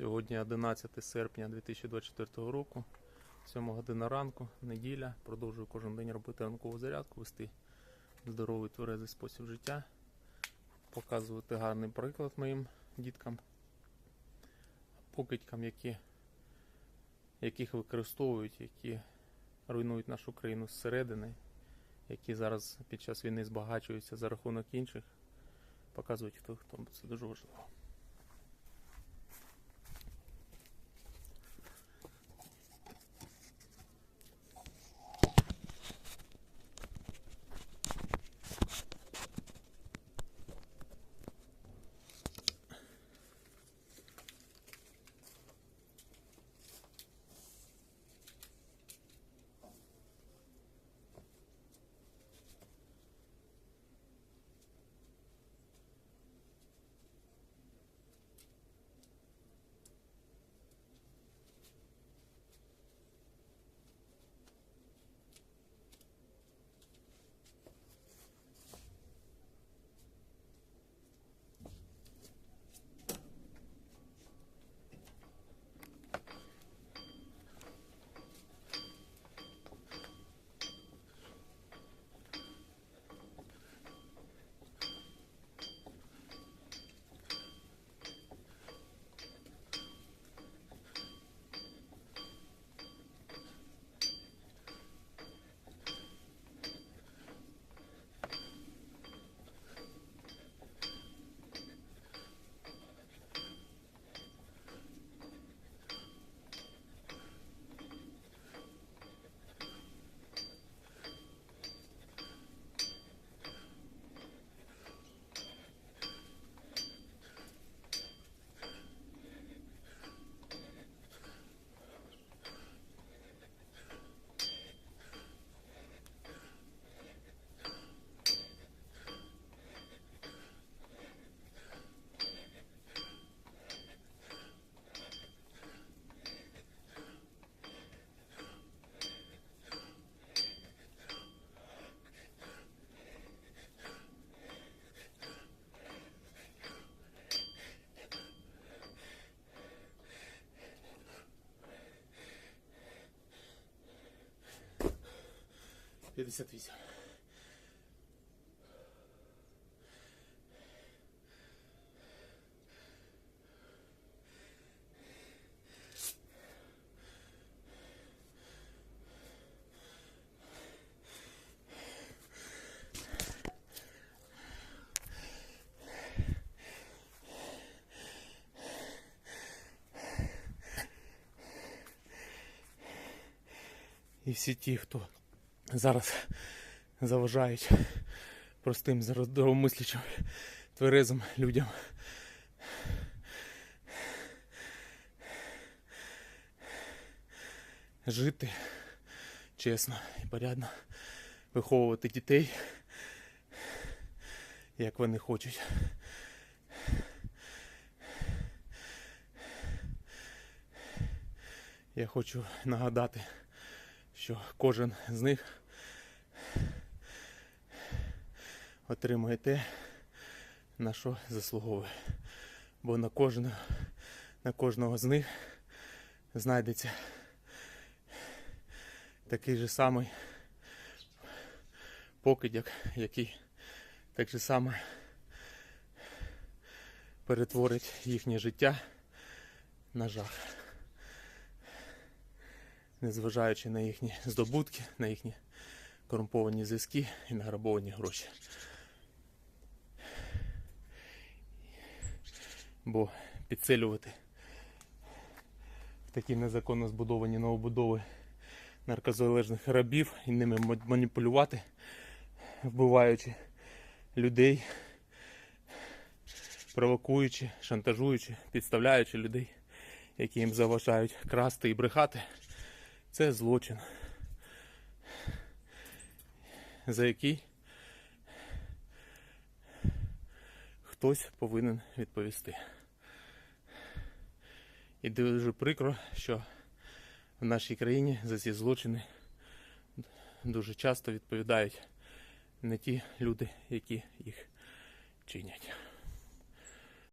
Сьогодні 11 серпня 2024 року, 7 година ранку, неділя. Продовжую кожен день робити ранкову зарядку, вести здоровий тверезий спосіб життя, показувати гарний приклад моїм діткам, покидькам, які, яких використовують, які руйнують нашу країну зсередини, які зараз під час війни збагачуються за рахунок інших. Показують хто хто це дуже важливо. П'ятдесят вісім. І всі ті, хто зараз заважають простим здоровомислячим тверезим людям. Жити чесно і порядно, виховувати дітей, як вони хочуть. Я хочу нагадати, що кожен з них отримує те, на що заслуговує. Бо на кожного, на кожного з них знайдеться такий же самий покидяк, який так же само перетворить їхнє життя на жах. Незважаючи на їхні здобутки, на їхні корумповані зв'язки і награбовані гроші. Бо підсилювати такі незаконно збудовані новобудови наркозалежних рабів і ними маніпулювати, вбиваючи людей, провокуючи, шантажуючи, підставляючи людей, які їм заважають красти і брехати, це злочин, за який хтось повинен відповісти. І дуже прикро, що в нашій країні за ці злочини дуже часто відповідають не ті люди, які їх чинять.